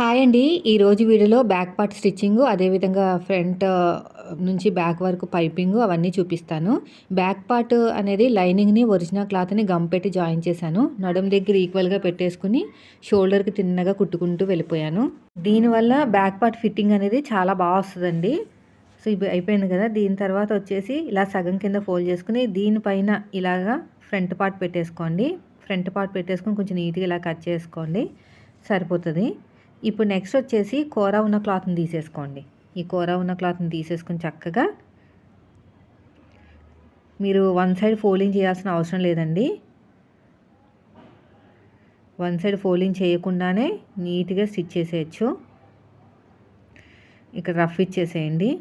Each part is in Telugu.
హాయ్ అండి. ఈరోజు వీడియోలో బ్యాక్ పార్ట్ స్టిచ్చింగ్ అదేవిధంగా ఫ్రంట్ నుంచి బ్యాక్ వరకు పైపింగ్ అవన్నీ చూపిస్తాను. బ్యాక్ పార్ట్ అనేది లైనింగ్ని ఒరిజినల్ క్లాత్ని గమ్ పెట్టి జాయిన్ చేశాను. నడుం దగ్గర ఈక్వల్గా పెట్టేసుకుని షోల్డర్కి తిన్నగా కుట్టుకుంటూ వెళ్ళిపోయాను. దీనివల్ల బ్యాక్ పార్ట్ ఫిట్టింగ్ అనేది చాలా బాగా వస్తుందండి. సో ఇవి అయిపోయింది కదా. దీని తర్వాత వచ్చేసి ఇలా సగం కింద ఫోల్డ్ చేసుకుని దీనిపైన ఇలాగా ఫ్రంట్ పార్ట్ పెట్టేసుకోండి. ఫ్రంట్ పార్ట్ పెట్టేసుకొని కొంచెం నీట్గా ఇలా కట్ చేసుకోండి. సరిపోతుంది. ఇప్పుడు నెక్స్ట్ వచ్చేసి కూర ఉన్న క్లాత్ని తీసేసుకోండి. ఈ కూర ఉన్న క్లాత్ని తీసేసుకుని చక్కగా మీరు వన్ సైడ్ ఫోల్డింగ్ చేయాల్సిన అవసరం లేదండి. వన్ సైడ్ ఫోల్డింగ్ చేయకుండానే నీట్గా స్టిచ్ చేసేయచ్చు. ఇక్కడ రఫ్ ఇచ్చేసేయండి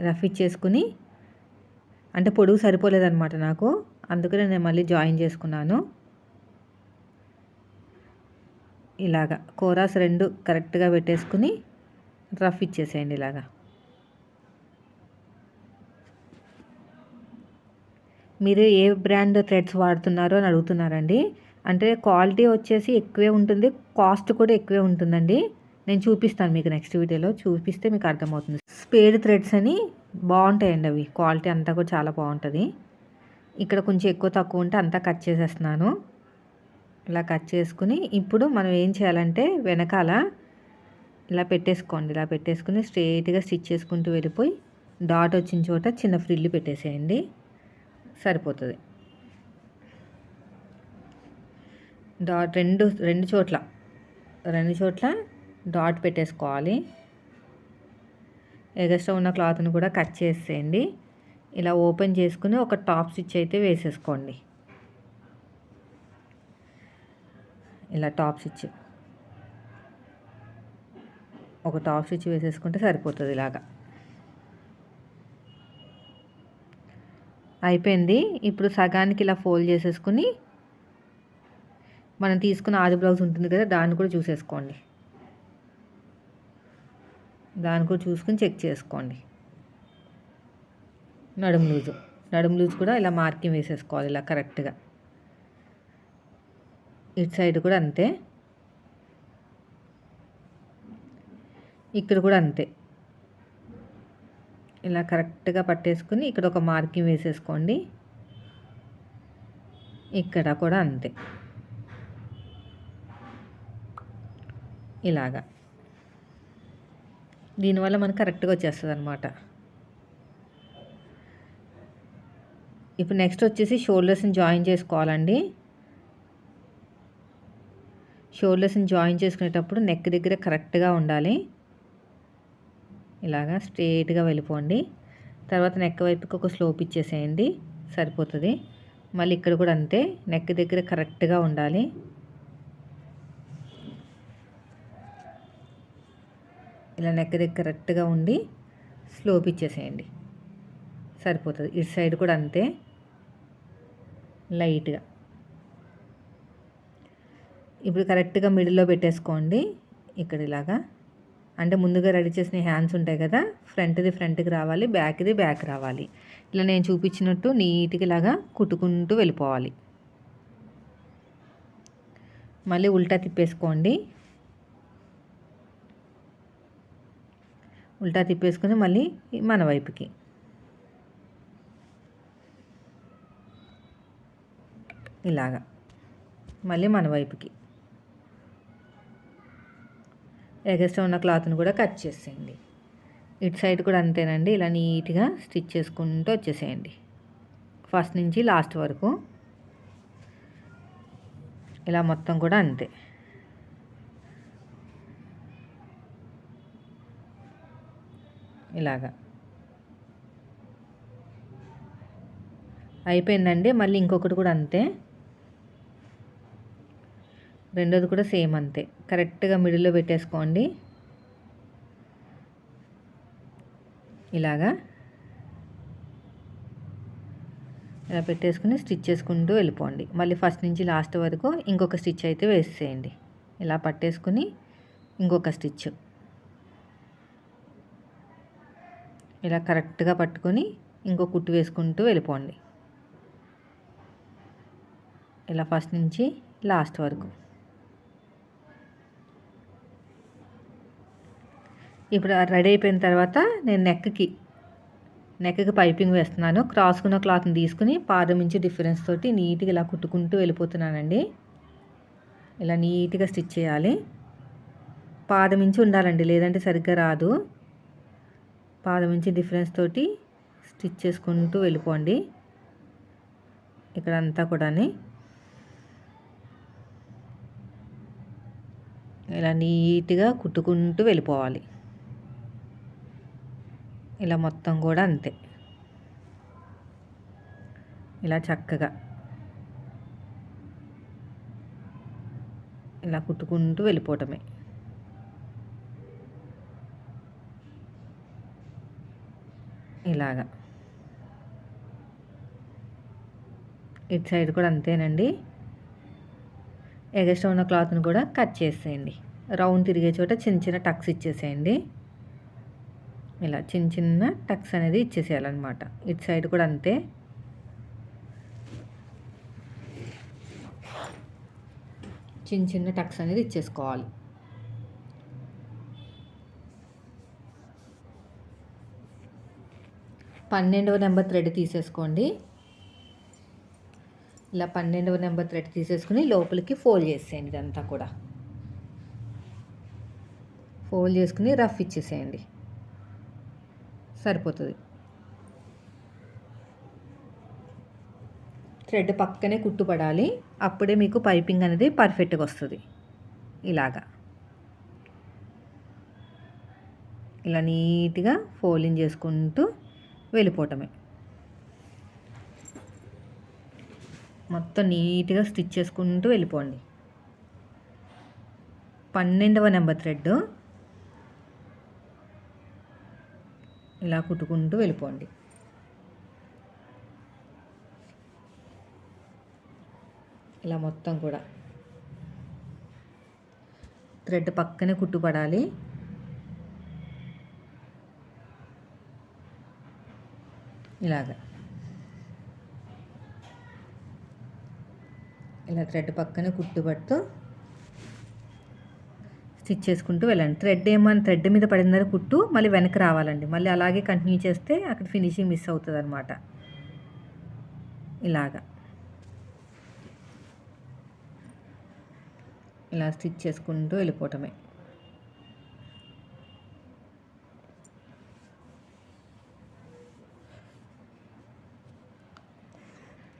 రఫ్ ఇచ్చేసుకుని అంటే పొడుగు సరిపోలేదన్నమాట నాకు. అందుకనే నేను మళ్ళీ జాయిన్ చేసుకున్నాను. ఇలాగా కోరాస్ రెండు కరెక్ట్గా పెట్టేసుకుని రఫ్ ఇచ్చేసేయండి ఇలాగా. మీరు ఏ బ్రాండ్ థ్రెడ్స్ వాడుతున్నారో అని అడుగుతున్నారండి. అంటే క్వాలిటీ వచ్చేసి ఎక్కువే ఉంటుంది కాస్ట్ కూడా ఎక్కువే ఉంటుందండి. నేను చూపిస్తాను మీకు నెక్స్ట్ వీడియోలో చూపిస్తే మీకు అర్థమవుతుంది. స్పేడ్ థ్రెడ్స్ అని బాగుంటాయండి అవి. క్వాలిటీ అంతా కూడా చాలా బాగుంటుంది. ఇక్కడ కొంచెం ఎక్కువ తక్కువ ఉంటే అంతా కట్ చేసేస్తున్నాను. ఇలా కట్ చేసుకుని ఇప్పుడు మనం ఏం చేయాలంటే వెనకాల ఇలా పెట్టేసుకోండి. ఇలా పెట్టేసుకుని స్ట్రైట్గా స్టిచ్ చేసుకుంటూ వెళ్ళిపోయి డాట్ వచ్చిన చోట చిన్న ఫ్రిల్లు పెట్టేసేయండి. సరిపోతుంది. డాట్ రెండు రెండు చోట్ల రెండు చోట్ల డాట్ పెట్టేసుకోవాలి. ఎగస్ట్రా ఉన్న క్లాత్ని కూడా కట్ చేసేయండి. ఇలా ఓపెన్ చేసుకుని ఒక టాప్ స్టిచ్ అయితే వేసేసుకోండి. ఇలా టాప్ స్టిచ్ ఒక టాప్ స్టిచ్ వేసేసుకుంటే సరిపోతుంది ఇలాగా. అయిపోయింది. ఇప్పుడు సగానికి ఇలా ఫోల్డ్ చేసేసుకుని మనం తీసుకున్న ఆది బ్లౌజ్ ఉంటుంది కదా దాన్ని కూడా చూసేసుకోండి. దాన్ని కూడా చూసుకుని చెక్ చేసుకోండి. నడుము లూజు. నడుము లూజ్ కూడా ఇలా మార్కింగ్ వేసేసుకోవాలి ఇలా కరెక్ట్గా. ఇటు సైడ్ కూడా అంతే. ఇక్కడ కూడా అంతే. ఇలా కరెక్ట్గా పట్టేసుకుని ఇక్కడ ఒక మార్కింగ్ వేసేసుకోండి. ఇక్కడ కూడా అంతే. ఇలాగా. దీనివల్ల మనకు కరెక్ట్గా వచ్చేస్తుంది అనమాట ఇప్పుడు నెక్స్ట్ వచ్చేసి షోల్డర్స్ని జాయిన్ చేసుకోవాలండి. షోల్డర్స్ని జాయిన్ చేసుకునేటప్పుడు నెక్ దగ్గర కరెక్ట్గా ఉండాలి. ఇలాగా స్ట్రేట్గా వెళ్ళిపోండి. తర్వాత నెక్ వైపుకి ఒక స్లోప్ ఇచ్చేసేయండి. సరిపోతుంది. మళ్ళీ ఇక్కడ కూడా అంతే. నెక్ దగ్గర కరెక్ట్గా ఉండాలి. ఇలా నెక్ దగ్గర కరెక్ట్గా ఉండి స్లోప్ ఇచ్చేసేయండి. సరిపోతుంది. ఇటు సైడ్ కూడా అంతే. లైట్గా. ఇప్పుడు కరెక్ట్గా మిడిల్లో పెట్టేసుకోండి. ఇక్కడ ఇలాగా. అంటే ముందుగా రెడీ చేసిన హ్యాండ్స్ ఉంటాయి కదా ఫ్రంట్ది ఫ్రంట్కి రావాలి బ్యాక్ది బ్యాక్ రావాలి. ఇలా నేను చూపించినట్టు నీట్గా ఇలాగా కుట్టుకుంటూ వెళ్ళిపోవాలి. మళ్ళీ ఉల్టా తిప్పేసుకోండి. ఉల్టా తిప్పేసుకుని మళ్ళీ మన వైపుకి. ఇలాగా. మళ్ళీ మన వైపుకి. ఎగస్ట్రా ఉన్న క్లాత్ని కూడా కట్ చేసేయండి. ఇటు సైడ్ కూడా అంతేనండి. ఇలా నీట్గా స్టిచ్ చేసుకుంటూ వచ్చేసేయండి. ఫస్ట్ నుంచి లాస్ట్ వరకు ఇలా మొత్తం కూడా అంతే. ఇలాగా. అయిపోయిందండి. మళ్ళీ ఇంకొకటి కూడా అంతే. రెండోది కూడా సేమ్ అంతే. కరెక్ట్గా మిడిల్లో పెట్టేసుకోండి. ఇలాగా. ఇలా పెట్టేసుకుని స్టిచ్ చేసుకుంటూ వెళ్ళిపోండి. మళ్ళీ ఫస్ట్ నుంచి లాస్ట్ వరకు ఇంకొక స్టిచ్ అయితే వేసేయండి. ఇలా పట్టేసుకుని ఇంకొక స్టిచ్. ఇలా కరెక్ట్గా పట్టుకొని ఇంకో కుట్టు వేసుకుంటూ వెళ్ళిపోండి. ఇలా ఫస్ట్ నుంచి లాస్ట్ వరకు. ఇప్పుడు రెడీ అయిపోయిన తర్వాత నేను నెక్కి నెక్కి పైపింగ్ వేస్తున్నాను. క్రాస్కున్న క్లాత్ని తీసుకుని పాదం నుంచి డిఫరెన్స్ తోటి నీట్గా ఇలా కుట్టుకుంటూ వెళ్ళిపోతున్నానండి. ఇలా నీట్గా స్టిచ్ చేయాలి. పాదం నుంచి ఉండాలండి లేదంటే సరిగ్గా రాదు. పాదం నుంచి డిఫరెన్స్ తోటి స్టిచ్ చేసుకుంటూ వెళ్ళిపోండి. ఇక్కడ అంతా కూడా ఇలా నీట్గా కుట్టుకుంటూ వెళ్ళిపోవాలి. ఇలా మొత్తం కూడా అంతే. ఇలా చక్కగా. ఇలా కుట్టుకుంటూ వెళ్ళిపోవటమే. ఇలాగా. ఇటు సైడ్ కూడా అంతేనండి. ఎగస్ట్రా ఉన్న క్లాత్ని కూడా కట్ చేసేయండి. రౌండ్ తిరిగే చోట చిన్న చిన్న టక్స్ ఇచ్చేసేయండి. ఇలా చిన్న చిన్న టక్స్ అనేది ఇచ్చేసేయాలన్నమాట. ఇటు సైడ్ కూడా అంతే. చిన్న చిన్న టక్స్ అనేది ఇచ్చేసుకోవాలి. పన్నెండవ నెంబర్ థ్రెడ్ తీసేసుకోండి. ఇలా పన్నెండవ నెంబర్ థ్రెడ్ తీసేసుకుని లోపలికి ఫోల్డ్ చేసేయండి ఇదంతా కూడా. ఫోల్డ్ చేసుకుని రఫ్ ఇచ్చేసేయండి. సరిపోతుంది. థ్రెడ్ పక్కనే కుట్టుపడాలి. అప్పుడే మీకు పైపింగ్ అనేది పర్ఫెక్ట్గా వస్తుంది. ఇలాగా. ఇలా నీట్గా ఫోల్డింగ్ చేసుకుంటూ వెళ్ళిపోవటమే. మొత్తం నీట్గా స్టిచ్ చేసుకుంటూ వెళ్ళిపోండి. పన్నెండవ నెంబర్ థ్రెడ్ ఇలా కుట్టుకుంటూ వెళ్ళిపోండి. ఇలా మొత్తం కూడా. థ్రెడ్ పక్కనే కుట్టుపడాలి. ఇలాగ. ఇలా థ్రెడ్ పక్కనే కుట్టుబడుతూ స్టిచ్ చేసుకుంటూ వెళ్ళండి. థ్రెడ్ ఏమని థ్రెడ్ మీద పడిన కుట్టు మళ్ళీ వెనక రావాలండి. మళ్ళీ అలాగే కంటిన్యూ చేస్తే అక్కడ ఫినిషింగ్ మిస్ అవుతుంది అనమాట ఇలాగా. ఇలా స్టిచ్ చేసుకుంటూ వెళ్ళిపోవటమే.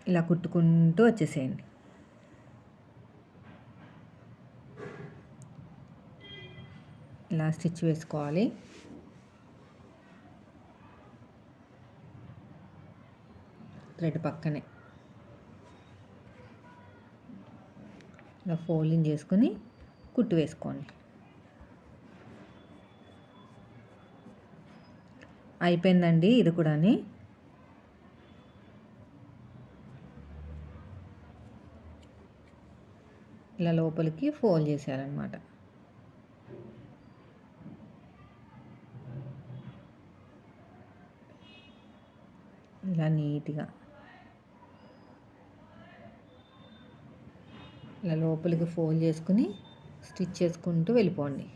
ఇలా కుట్టుకుంటూ వచ్చేసేయండి. స్టిచ్ వేసుకోవాలి. థ్రెడ్ పక్కనే. ఇలా ఫోల్డింగ్ చేసుకుని కుట్టు వేసుకోండి. అయిపోయిందండి ఇది కూడా ఇలా లోపలికి ఫోల్డ్ చేసేయాలన్నమాట. ఇలా నీట్గా. ఇలా లోపలికి ఫోల్డ్ చేసుకుని స్టిచ్ చేసుకుంటూ వెళ్ళిపోండి.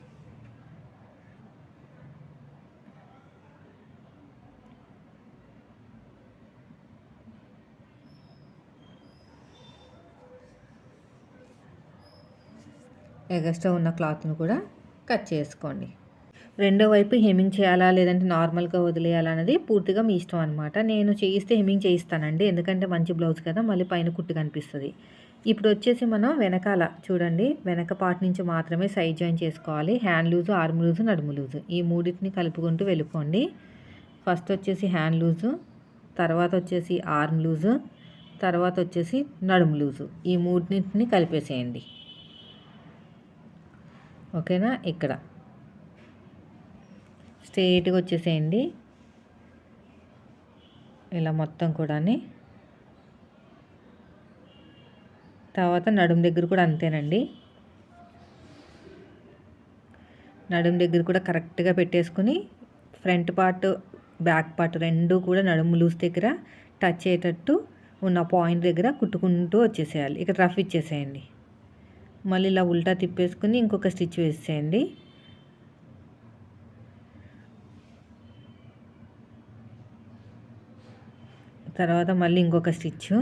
ఎగస్ట్రా ఉన్న క్లాత్ను కూడా కట్ చేసుకోండి. రెండో వైపు హెమ్మింగ్ చేయాలా లేదంటే నార్మల్గా వదిలేయాలా అనేది పూర్తిగా మీ ఇష్టం అనమాట నేను చేయిస్తే హెమ్మింగ్ చేయిస్తానండి. ఎందుకంటే మంచి బ్లౌజ్ కదా మళ్ళీ పైన కుట్టు కనిపిస్తుంది. ఇప్పుడు వచ్చేసి మనం వెనకాల చూడండి. వెనక పార్ట్ నుంచి మాత్రమే సైడ్ జాయిన్ చేసుకోవాలి. హ్యాండ్ లూజు ఆర్మ్ లూజు నడుము లూజు. ఈ మూడింటిని కలుపుకుంటూ వెళ్ళిపోండి. ఫస్ట్ వచ్చేసి హ్యాండ్ లూజు తర్వాత వచ్చేసి ఆర్మ్ లూజు తర్వాత వచ్చేసి నడుము లూజు. ఈ మూడింటిని కలిపేసేయండి. ఓకేనా? ఇక్కడ. స్ట్రేట్గా వచ్చేసేయండి. ఇలా మొత్తం కూడా తర్వాత నడుము దగ్గర కూడా అంతేనండి. నడుము దగ్గర కూడా కరెక్ట్గా పెట్టేసుకుని ఫ్రంట్ పార్ట్ బ్యాక్ పార్ట్ రెండు కూడా నడుము లూజ్ దగ్గర టచ్ అయ్యేటట్టు ఉన్న పాయింట్ దగ్గర కుట్టుకుంటూ వచ్చేసేయాలి. ఇక్కడ రఫ్ ఇచ్చేసేయండి. మళ్ళీ ఇలా ఉల్టా తిప్పేసుకుని ఇంకొక స్టిచ్ వేసేయండి. తర్వాత మళ్ళీ ఇంకొక స్టిచ్చు.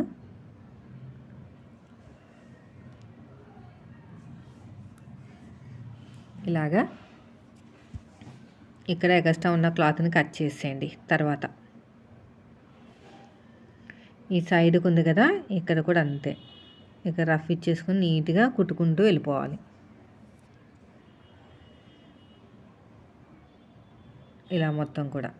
ఇలాగా. ఇక్కడ ఎగస్ట్రా ఉన్న క్లాత్ని కట్ చేసేయండి తర్వాత. ఈ సైడ్కి ఉంది కదా ఇక్కడ కూడా అంతే. ఇక్కడ రఫ్ ఇచ్చేసుకొని నీట్గా కుట్టుకుంటూ వెళ్ళిపోవాలి. ఇలా మొత్తం కూడా.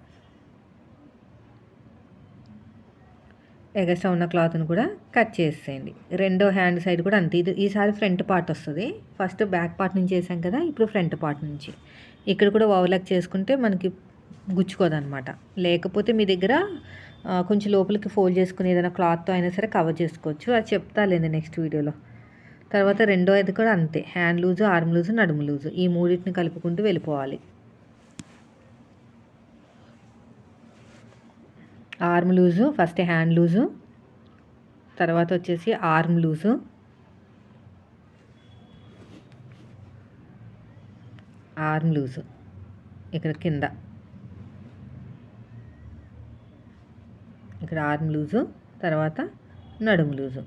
ఎగస్ట్రా ఉన్న క్లాత్ని కూడా కట్ చేసేయండి. రెండో హ్యాండ్ సైడ్ కూడా అంతే. ఇది ఈసారి ఫ్రంట్ పార్ట్ వస్తుంది. ఫస్ట్ బ్యాక్ పార్ట్ నుంచి వేసాం కదా ఇప్పుడు ఫ్రంట్ పార్ట్ నుంచి. ఇక్కడ కూడా ఓవర్లాక్ చేసుకుంటే మనకి గుచ్చుకోదనమాట. లేకపోతే మీ దగ్గర కొంచెం లోపలికి ఫోల్డ్ చేసుకుని ఏదైనా క్లాత్తో అయినా సరే కవర్ చేసుకోవచ్చు. అది చెప్తాలేండి నెక్స్ట్ వీడియోలో. తర్వాత రెండో అది కూడా అంతే. హ్యాండ్ లూజు ఆర్మ్ లూజు నడుము లూజు. ఈ మూడింటిని కలుపుకుంటూ వెళ్ళిపోవాలి. Arm loose first hand loose తర్వాత వచ్చేసి ఆర్మ్ లూజు. ఆర్మ్ లూజు ఇక్కడ కింద. ఇక్కడ ఆర్మ్ లూజు తర్వాత నడుము లూజు.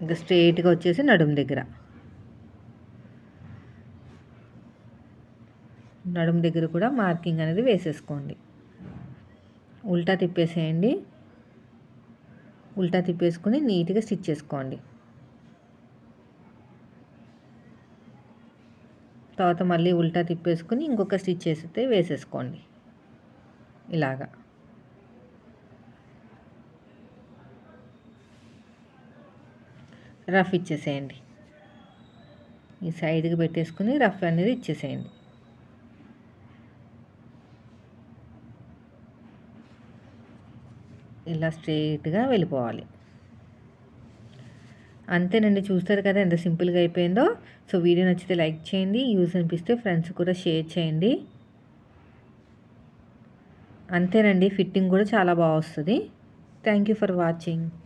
ఇంకా స్ట్రైట్గా వచ్చేసి నడుము దగ్గర. నడుము దగ్గర కూడా మార్కింగ్ అనేది వేసేసుకోండి. ఉల్టా తిప్పేసేయండి. ఉల్టా తిప్పేసుకుని నీట్గా స్టిచ్ చేసుకోండి. తర్వాత మళ్ళీ ఉల్టా తిప్పేసుకుని ఇంకొక స్టిచ్ చేస్తే వేసేసుకోండి. ఇలాగా. రఫ్ ఇచ్చేసేయండి. ఈ సైడ్కి పెట్టేసుకుని రఫ్ అనేది ఇచ్చేసేయండి. ఇలా స్ట్రైట్గా వెళ్ళిపోవాలి. అంతేనండి చూస్తారు కదా ఎంత సింపుల్గా అయిపోయిందో. సో వీడియో నచ్చితే లైక్ చేయండి. యూస్ అనిపిస్తే ఫ్రెండ్స్ కూడా షేర్ చేయండి. అంతేనండి. ఫిట్టింగ్ కూడా చాలా బాగా వస్తుంది. Thank you for watching.